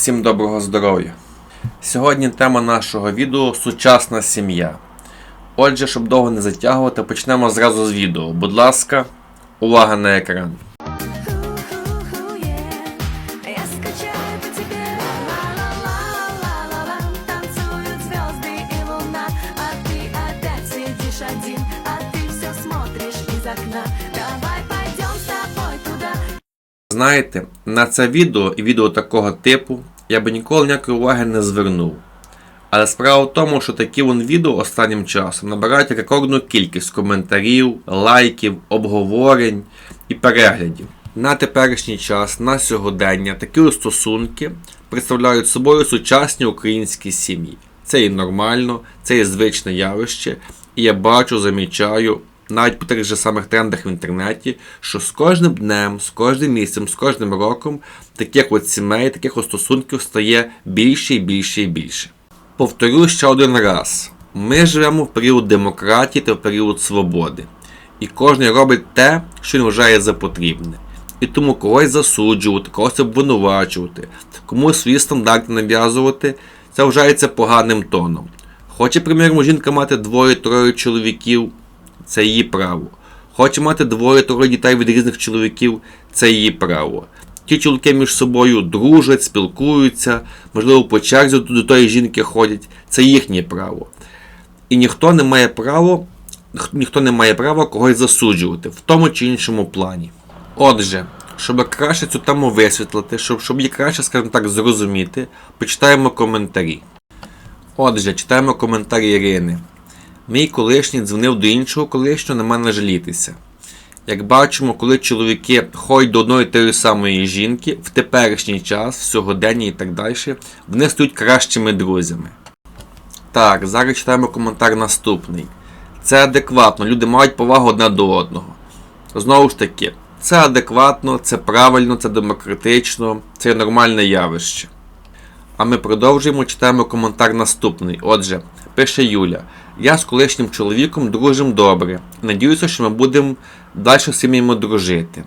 Всім доброго здоров'я! Сьогодні тема нашого відео сучасна сім'я. Отже, щоб довго не затягувати, почнемо зразу з відео. Будь ласка, увага на екран. Ху-ху-ху, yeah. Я скучаю по тебе, ла-ла-ла-ла-ла-ла. Танцуют звезды и луна, а ты опять сидишь один, а ты все смотришь из окна. Давай пойдем с тобой туда, Знаєте, на це відео і відео такого типу я би ніколи ніякої уваги не звернув. Але справа в тому, що такі вон відео останнім часом набирають рекордну кількість коментарів, лайків, обговорень і переглядів. На теперішній час, на сьогодення, такі стосунки представляють собою сучасні українські сім'ї. Це і нормально, це і звичне явище, і я бачу, замічаю, навіть по тих же самих трендах в інтернеті, що з кожним днем, з кожним місяцем, з кожним роком таких от сімей, таких от стосунків стає більше і більше і більше. Повторю ще один раз: ми живемо в період демократії та в період свободи. І кожен робить те, що він вважає за потрібне. І тому когось засуджувати, когось обвинувачувати, комусь свої стандарти нав'язувати, це вважається поганим тоном. Хоче, приміром, жінка мати двоє-троє чоловіків, це її право. Хоче мати двоє-троє дітей від різних чоловіків, це її право. Ті чоловіки між собою дружать, спілкуються, можливо, по черзі до тої жінки ходять, це їхнє право. І ніхто не має права, ніхто не має права когось засуджувати в тому чи іншому плані. Отже, щоб краще цю тему висвітлити, щоб, щоб її краще, скажімо так, зрозуміти, почитаємо коментарі. Отже, читаємо коментарі Ірини. Мій колишній дзвонив до іншого колишнього, нема не жалітися. Як бачимо, коли чоловіки ходять до одної тої самої жінки в теперішній час, в сьогоденні і так далі, вони стають кращими друзями. Так, зараз читаємо коментар наступний. Це адекватно, люди мають повагу одне до одного. Знову ж таки, це адекватно, це правильно, це демократично, це нормальне явище. А ми продовжуємо, читаємо коментар наступний. Отже, пише Юля. Я з колишнім чоловіком дружим добре. Надіюся, що ми будемо далі сім'ями дружити.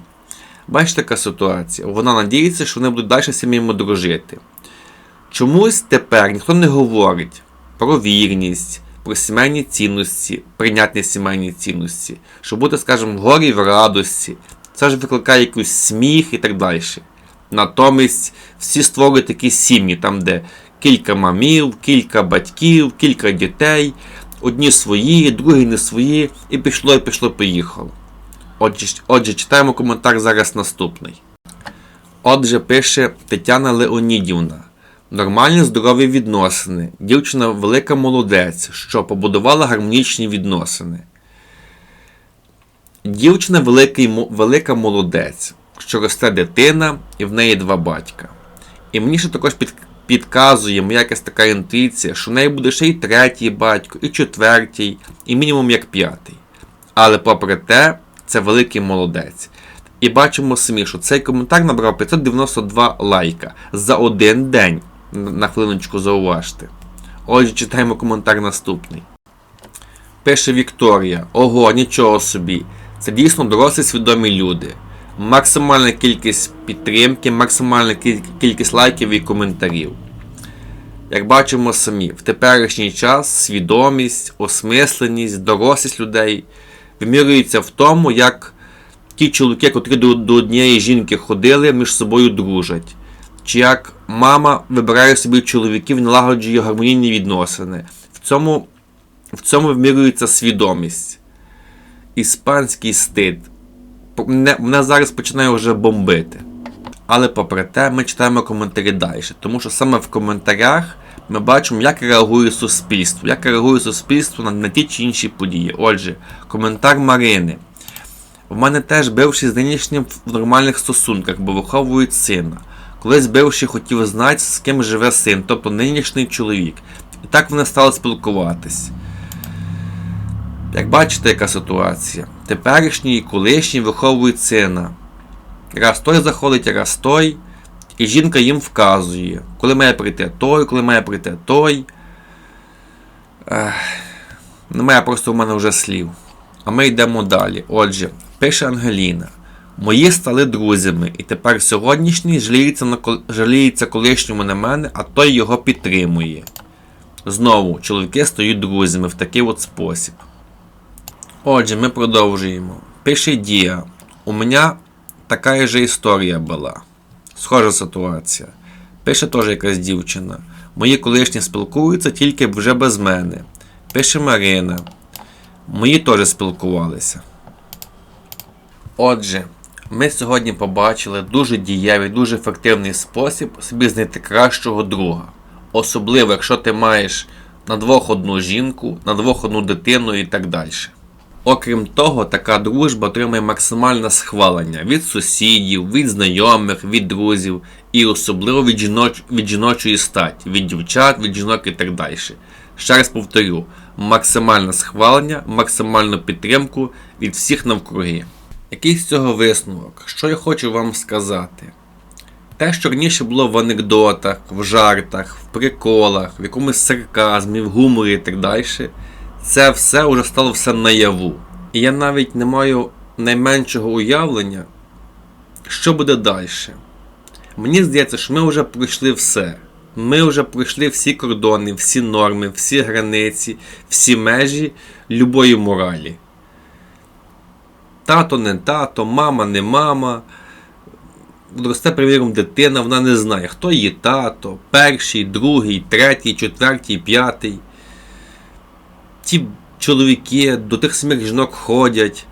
Бачите, така ситуація. Вона надіється, що вони будуть далі сім'ями дружити. Чомусь тепер ніхто не говорить про вірність, про сімейні цінності, прийнятні сімейні цінності, що бути, скажімо, горі в радості. Це ж викликає якийсь сміх і так далі. Натомість всі створюють такі сім'ї, там, де кілька мамів, кілька батьків, кілька дітей, одні свої, другі не свої, і пішло, і пішло, поїхало. Отже, отже, читаємо коментар зараз наступний. Отже, пише Тетяна Леонідівна. Нормальні здорові відносини. Дівчина велика молодець, що побудувала гармонічні відносини. Дівчина великий, велика молодець, що росте дитина і в неї два батька. І мені ще також під, підказує моя якась така інтуїція, що в неї буде ще й третій батько, і четвертій, і мінімум як п'ятий. Але попри те, це великий молодець. І бачимо самі, що цей коментар набрав 592 лайка за один день. На хвилиночку зауважте. Отже, читаємо коментар наступний. Пише Вікторія: Ого, нічого собі. Це дійсно дорослі свідомі люди. Максимальна кількість підтримки, максимальна кількість лайків і коментарів. Як бачимо самі, в теперішній час свідомість, осмисленість, дорослість людей вимірюється в тому, як ті чоловіки, котрі до, до однієї жінки ходили, між собою дружать. Чи як мама вибирає собі чоловіків, налагоджує гармонійні відносини. В цьому, в цьому вимірюється свідомість. Іспанський стид. Мене, мене зараз починає вже бомбити. Але попри те, ми читаємо коментарі далі, тому що саме в коментарях ми бачимо, як реагує суспільство, як реагує суспільство на, на ті чи інші події. Отже, коментар Марини. В мене теж бивший з нинішнім в нормальних стосунках, бо виховують сина. Колись бивший хотів знати, з ким живе син, тобто нинішній чоловік. І так вони стали спілкуватись. Як бачите, яка ситуація? Теперішній і колишній виховують сина. Раз той заходить, раз той, і жінка їм вказує, коли має прийти той, коли має прийти той. Немає просто в мене вже слів. А ми йдемо далі. Отже, пише Ангеліна. Мої стали друзями, і тепер сьогоднішній жаліється, на кол- жаліється колишньому на мене, а той його підтримує. Знову, чоловіки стають друзями в такий от спосіб. Отже, ми продовжуємо. Пише Дія. У мене така же історія була. Схожа ситуація. Пише теж якась дівчина. Мої колишні спілкуються тільки вже без мене. Пише Марина. Мої теж спілкувалися. Отже, ми сьогодні побачили дуже дієвий, дуже ефективний спосіб собі знайти кращого друга. Особливо, якщо ти маєш на двох одну жінку, на двох одну дитину і так далі. Окрім того, така дружба отримує максимальне схвалення від сусідів, від знайомих, від друзів і особливо від, жіноч... від жіночої статі, від дівчат, від жінок і так далі. Ще раз повторю: максимальне схвалення, максимальну підтримку від всіх навкруги. Який з цього висновок? Що я хочу вам сказати? Те, що раніше було в анекдотах, в жартах, в приколах, в якомусь сарказмі, в гуморі і так далі, це все вже стало все наяву. І я навіть не маю найменшого уявлення, що буде далі. Мені здається, що ми вже пройшли все. Ми вже пройшли всі кордони, всі норми, всі границі, всі межі любої моралі. Тато не тато, мама не мама. Росте, приміром, дитина, вона не знає, хто її тато, перший, другий, третій, четвертий, п'ятий. Ті чоловіки до тих самих жінок ходять.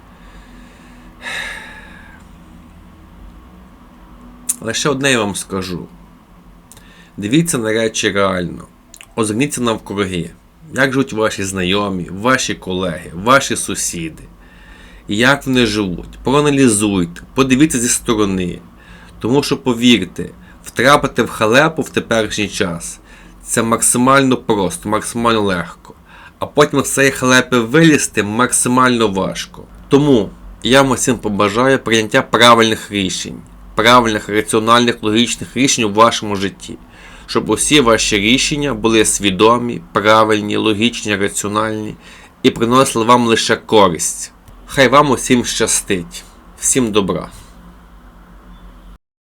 Лише одне я вам скажу. Дивіться на речі реально. Озирніться навкруги. Як живуть ваші знайомі, ваші колеги, ваші сусіди. Як вони живуть. Проаналізуйте, подивіться зі сторони. Тому що повірте, втрапити в халепу в теперішній час це максимально просто, максимально легко. А потім з цієї вилізти максимально важко. Тому я вам усім побажаю прийняття правильних рішень, правильних, раціональних, логічних рішень у вашому житті. Щоб усі ваші рішення були свідомі, правильні, логічні, раціональні і приносили вам лише користь. Хай вам усім щастить. Всім добра!